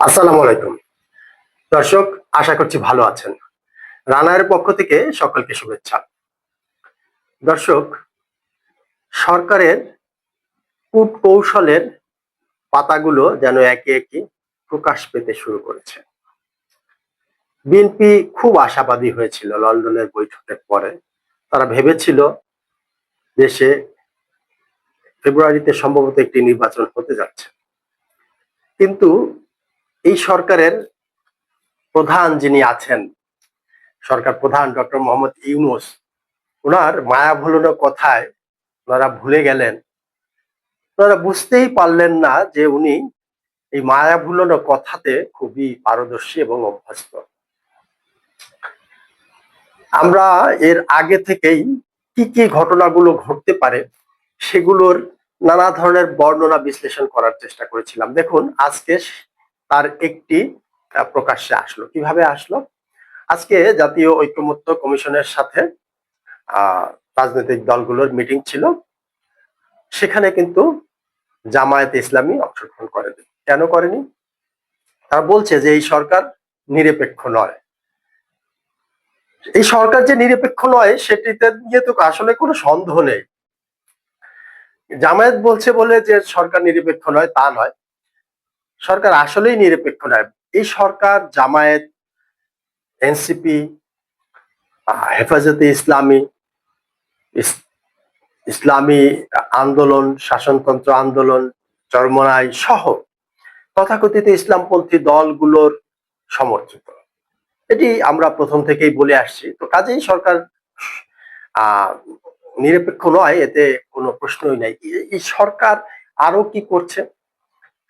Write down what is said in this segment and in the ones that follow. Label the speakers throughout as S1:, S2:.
S1: আসসালামু আলাইকুম। দর্শক, আশা করছি ভালো আছেন। রানার পক্ষ থেকে সকলকে শুভেচ্ছা। দর্শক, সরকারের কূট কৌশলের পাতাগুলো যেন একে একে প্রকাশ পেতে শুরু করেছে। বিএনপি খুব আশাবাদী হয়েছিল লন্ডনের বৈঠকের পরে। তারা ভেবেছিল দেশে ফেব্রুয়ারিতে সম্ভবত একটি নির্বাচন হতে যাচ্ছে। কিন্তু এই সরকারের প্রধান যিনি আছেন, সরকার প্রধান ডক্টর মোহাম্মদ ইউনুস, ওনার মায়া ভুলানো কথায় ওনারা ভুলে গেলেন। ওনারা বুঝতেই পারলেন না যে উনি এই মায়া ভুলানো কথাতে খুবই পারদর্শী এবং অভ্যস্ত। আমরা এর আগে থেকেই কি কি ঘটনাগুলো ঘটতে পারে সেগুলোর নানা ধরনের বর্ণনা বিশ্লেষণ করার চেষ্টা করেছিলাম। দেখুন, আজকে তার একটি প্রকাশ্যে আসলো। কীভাবে আসলো? আজকে জাতীয় ঐক্যমত্য কমিশনের সাথে রাজনৈতিক দলগুলোর মিটিং ছিল। সেখানে কিন্তু জামায়াত ইসলামী অংশগ্রহণ করেনি। কেন করেনি? তারা বলছে যে এই সরকার নিরপেক্ষ নয়। এই সরকার যে নিরপেক্ষ নয়, সেটিতে নিয়ে তো আসলে কোনো সন্দেহ নেই। জামায়াত বলছে বলে যে সরকার নিরপেক্ষ নয়, তা নয়। সরকার আসলেই নিরপেক্ষ নয়। এই সরকার জামায়াত, এনসিপি হেফাজতে ইসলামী, ইস- ইসলামী আন্দোলন, শাসনতন্ত্র আন্দোলন, চরমনাই সহ তথাকথিত ইসলামপন্থী দলগুলোর সমর্থিত। এটি আমরা প্রথম থেকেই বলে আসছি। তো কাজেই সরকার নিরপেক্ষ নয়, এতে কোনো প্রশ্নই নাই। এই সরকার আরও কি করছে?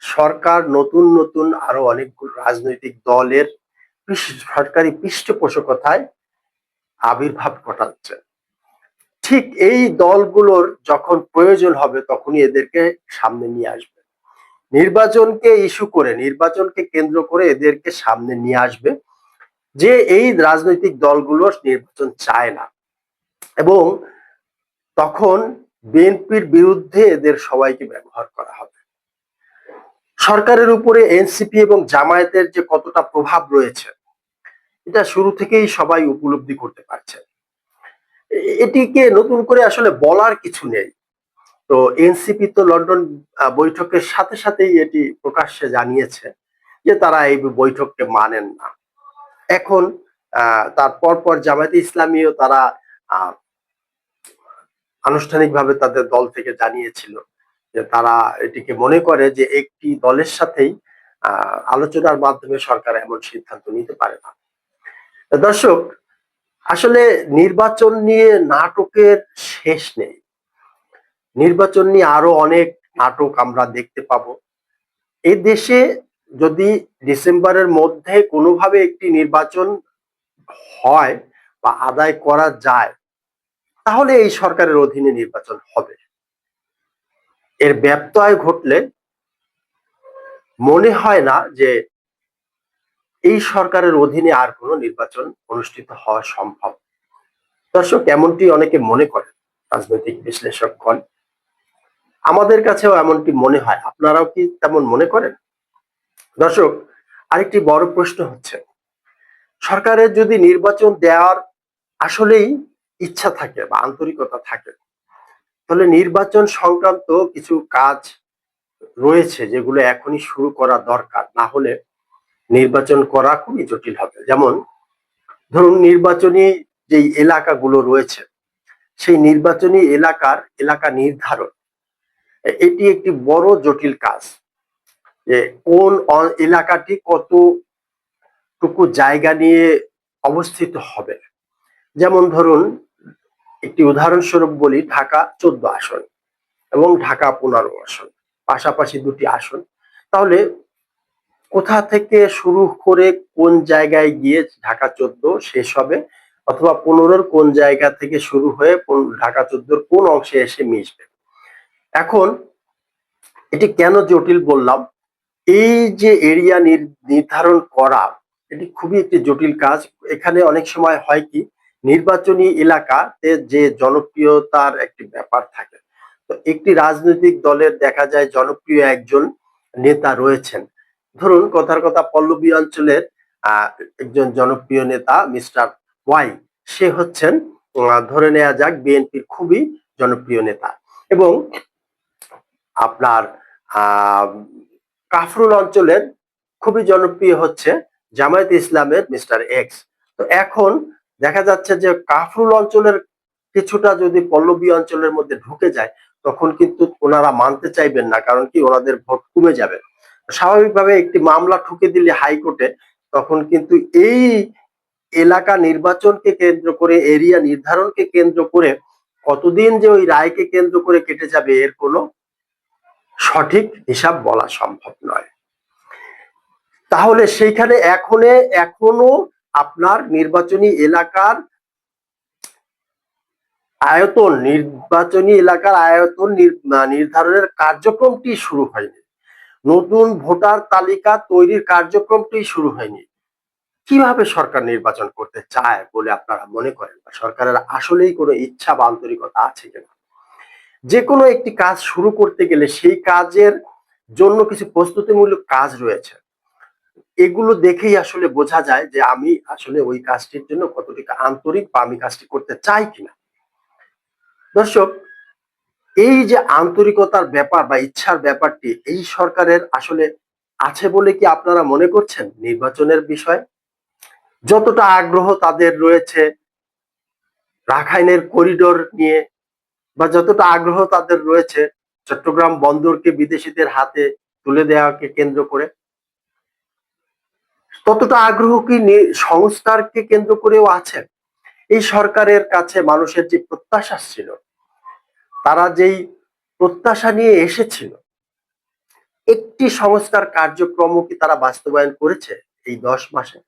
S1: সরকার নতুন নতুন আরও অনেকগুলো রাজনৈতিক দলের সরকারি পৃষ্ঠপোষকতায় আবির্ভাব ঘটাচ্ছে। ঠিক এই দলগুলোর যখন প্রয়োজন হবে তখনই এদেরকে সামনে নিয়ে আসবে। নির্বাচনকে ইস্যু করে, নির্বাচনকে কেন্দ্র করে এদেরকে সামনে নিয়ে আসবে যে এই রাজনৈতিক দলগুলো নির্বাচন চায় না। এবং তখন বিএনপির বিরুদ্ধে এদের সবাইকে ব্যবহার করা সরকারের উপরে এনসিপি এবং জামায়াতের যে কতটা প্রভাব রয়েছে, এটা শুরু থেকেই সবাই উপলব্ধি করতে পারছে। এটিকে নতুন করে আসলে বলার কিছু নেই। তো এনসিপি তো লন্ডন বৈঠকের সাথে সাথেই এটি প্রকাশ্যে জানিয়েছে যে তারা এই বৈঠককে মানেন না। এখন তার পরপর জামায়াতে ইসলামীও তারা আনুষ্ঠানিকভাবে তাদের দল থেকে জানিয়েছিল যে তারা এটিকে মনে করে যে একটি দলের সাথেই আলোচনার মাধ্যমে সরকার এমন সিদ্ধান্ত নিতে পারে না। দর্শক, আসলে নির্বাচন নিয়ে নাটকের শেষ নেই। নির্বাচন নিয়ে আরও অনেক নাটক আমরা দেখতে পাবো। এই দেশে যদি ডিসেম্বরের মধ্যে কোনোভাবে একটি নির্বাচন হয় বা আদায় করা যায়, তাহলে এই সরকারের অধীনে নির্বাচন হবে। এর ব্যত্যয় ঘটলে মনে হয় না যে এই সরকারের অধীনে আর কোনো নির্বাচন অনুষ্ঠিত হওয়া সম্ভব। দর্শক, এমনটি অনেকে মনে করেন, রাজনৈতিক বিশ্লেষকগণ। আমাদের কাছেও এমনটি মনে হয়। আপনারাও কি তেমন মনে করেন? দর্শক, আরেকটি বড় প্রশ্ন হচ্ছে, সরকারের যদি নির্বাচন দেওয়ার আসলেই ইচ্ছা থাকে বা আন্তরিকতা থাকে তাহলে নির্বাচন সংক্রান্ত কিছু কাজ রয়েছে যেগুলো এখনই শুরু করা দরকার। না হলে নির্বাচন করা খুবই জটিল হবে। যেমন ধরুন নির্বাচনী যেই এলাকাগুলো রয়েছে, সেই নির্বাচনী এলাকার এলাকা নির্ধারণ। এটি একটি বড় জটিল কাজ যে কোন এলাকাটি কতটুকু জায়গা নিয়ে অবস্থিত হবে। যেমন ধরুন একটি উদাহরণস্বরূপ বলি ঢাকা চোদ্দ আসন এবং ঢাকা পনেরো আসন, পাশাপাশি দুটি আসন। তাহলে কোথা থেকে শুরু করে কোন জায়গায় গিয়ে ঢাকা চোদ্দ শেষ হবে অথবা পনেরোর কোন জায়গা থেকে শুরু হয়ে ঢাকা চোদ্দোর কোন অংশে এসে মিশবে? এখন এটি কেন জটিল বললাম? এই যে এরিয়া নির্ধারণ করা, এটি খুবই একটি জটিল কাজ। এখানে অনেক সময় হয় কি নির্বাচনী এলাকাতে যে জনপ্রিয়তার একটি ব্যাপার থাকে। তো একটি রাজনৈতিক দলের দেখা যায় জনপ্রিয় একজন নেতা রয়েছেন। ধরুন, কথার কথা পল্লবী অঞ্চলের একজন জনপ্রিয় নেতা মিস্টার ওয়াই। সে হচ্ছেন ধরে নেওয়া যাক বিএনপির খুবই জনপ্রিয় নেতা। এবং আপনার কাফরুল অঞ্চলের খুবই জনপ্রিয় হচ্ছে জামায়াত ইসলামের মিস্টার এক্স। তো এখন দেখা যাচ্ছে যে কাফরুল অঞ্চলের কিছুটা যদি পল্লবী অঞ্চলের মধ্যে ঢুকে যায়, তখন কিন্তু ওনারা মানতে চাইবেন না, কারণ কি ওনাদের ভোট কমে যাবে। স্বাভাবিকভাবে একটি মামলা ঠুকে দিলে হাইকোর্টে, তখন কিন্তু এই এলাকা নির্বাচনকে কেন্দ্র করে, এরিয়া নির্ধারণকে কেন্দ্র করে, কতদিন যে ওই রায়কে কেন্দ্র করে কেটে যাবে, এর কোনো সঠিক হিসাব বলা সম্ভব নয়। তাহলে সেইখানে এখনে, এখনও আপনার নির্বাচনী এলাকার আয়তন, নির্বাচনী এলাকার আয়তন নির্ধারণের কার্যক্রমটি শুরু হয়নি। নতুন ভোটার তালিকা তৈরির কার্যক্রমটি শুরু হয়নি। কীভাবে সরকার নির্বাচন করতে চায় বলে আপনারা মনে করেন? সরকারের আসলেই কোনো ইচ্ছা বা আন্তরিকতা আছে কিনা? যে কোনো একটি কাজ শুরু করতে গেলে সেই কাজের জন্য কিছু প্রস্তুতিমূলক কাজ রয়েছে। এগুলো দেখেই আসলে বোঝা যায় যে আমি আসলে ওই কাজটির জন্য কতটুকু আন্তরিক বা আমি কাজটি করতে চাই কিনা। দর্শক, এই যে আন্তরিকতার ব্যাপার বা ইচ্ছার ব্যাপারটি এই সরকারের আসলে আছে বলে কি আপনারা মনে করছেন নির্বাচনের বিষয়? যতটা আগ্রহ তাদের রয়েছে রাখাইনের করিডোর নিয়ে বা যতটা আগ্রহ তাদের রয়েছে চট্টগ্রাম বন্দরকে বিদেশিদের হাতে তুলে দেওয়াকে কেন্দ্র করে ততটা আগ্রহ কি সংস্কারকে কেন্দ্র করেও আছে এই সরকারের কাছে মানুষের যে প্রত্যাশা ছিল, তারা যেই প্রত্যাশা নিয়ে এসেছিল, একটি সংস্কার কার্যক্রম কি তারা বাস্তবায়ন করেছে এই দশ মাসে?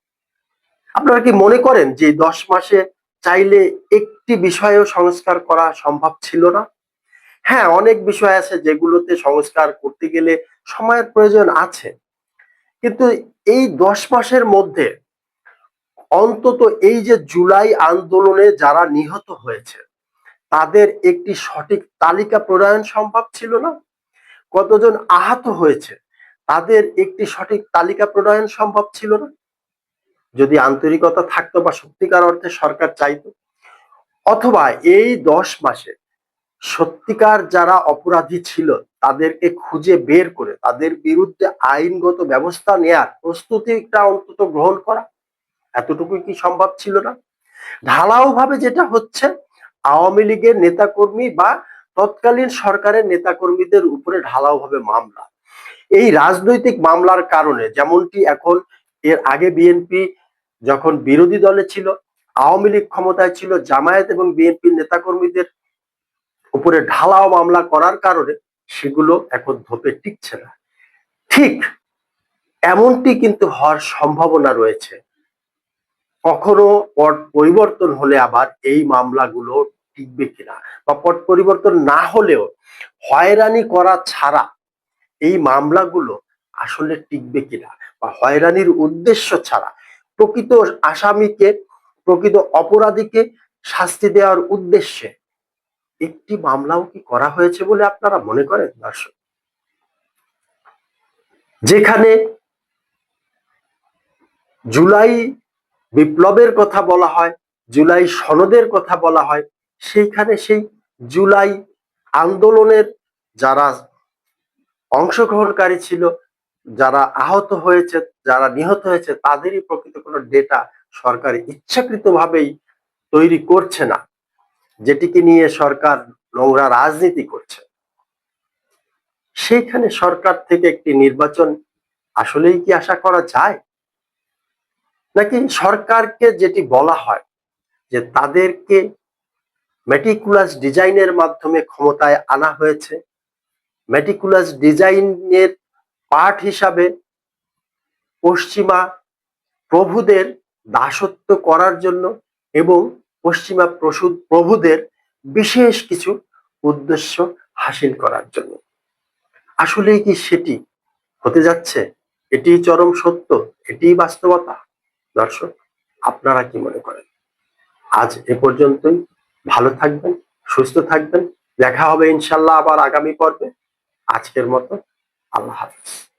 S1: আপনারা কি মনে করেন যে দশ মাসে চাইলে একটি বিষয়েও সংস্কার করা সম্ভব ছিল না? হ্যাঁ অনেক বিষয় আছে যেগুলোতে সংস্কার করতে গেলে সময়ের প্রয়োজন আছে। কিন্তু এই দশ মাসের মধ্যে অন্তত এই যে জুলাই আন্দোলনে যারা নিহত হয়েছে, তাদের একটি সঠিক তালিকা প্রণয়ন সম্ভব ছিল না? কতজন আহত হয়েছে, তাদের একটি সঠিক তালিকা প্রণয়ন সম্ভব ছিল না? যদি আন্তরিকতা থাকতো বা সত্যিকার অর্থে সরকার চাইতো, অথবা এই দশ মাসে সত্যিকার যারা অপরাধী ছিল তাদেরকে খুঁজে বের করে, তাদের বিরুদ্ধে আইনগত ব্যবস্থা নেয়ার প্রস্তুতিটা অন্তত গ্রহণ করা। এতটুকু কি সম্ভব ছিল না? ঢালাও ভাবে যেটা হচ্ছে, আওয়ামী লীগের নেতাকর্মী বা তৎকালীন সরকারের নেতাকর্মীদের উপরে ঢালাও ভাবে মামলা। এই রাজনৈতিক মামলার কারণে, যেমনটি এখন এর আগে বিএনপি যখন বিরোধী দলে ছিল, আওয়ামী লীগ ক্ষমতায় ছিল, জামায়াত এবং বিএনপির নেতাকর্মীদের উপরে ঢালাও মামলা করার কারণে সেগুলো এখন ধোপে টিকছে না। ঠিক এমনটি কিন্তু হওয়ার সম্ভাবনা রয়েছে। কখনো পট পরিবর্তন হলে আবার এই মামলাগুলো টিকবে কিনা বা পট পরিবর্তন না হলেও হয়রানি করা ছাড়া এই মামলাগুলো আসলে টিকবে কিনা বা হয়রানির উদ্দেশ্য ছাড়া প্রকৃত আসামিকে, প্রকৃত অপরাধীকে শাস্তি দেওয়ার উদ্দেশ্যে একটি মামলাও কি করা হয়েছে বলে আপনারা মনে করেন, দর্শক? যেখানে জুলাই বিপ্লবের কথা বলা হয়, জুলাই সনদের কথা বলা হয়, সেইখানে সেই জুলাই আন্দোলনের যারা অংশগ্রহণকারী ছিল, যারা আহত হয়েছে, যারা নিহত হয়েছে, তাদেরই প্রকৃত কোনো ডেটা সরকার ইচ্ছাকৃতভাবেই তৈরি করছে না। যেটিকে নিয়ে সরকার নোংরা রাজনীতি করছে। সেইখানে সরকার থেকে একটি নির্বাচন আসলেই কি আশা করা যায়? নাকি সরকারকে যেটি বলা হয় যে তাদেরকে মেটিকুলাস ডিজাইনের মাধ্যমে ক্ষমতায় আনা হয়েছে মেটিকুলাস ডিজাইনের পার্ট হিসাবে পশ্চিমা প্রভুদের দাসত্ব করার জন্য এবং পশ্চিমা প্রসূ- প্রভুদের বিশেষ কিছু উদ্দেশ্য হাসিল করার জন্য। আসলেই কি সেটি হতে যাচ্ছে? এটি চরম সত্য? এটি বাস্তবতা? দর্শক, আপনারা কি মনে করেন? আজ এ পর্যন্তই। ভালো থাকবেন, সুস্থ থাকবেন। দেখা হবে ইনশাল্লাহ আবার আগামী পর্বে। আজকের মতো আল্লাহ হাফিজ।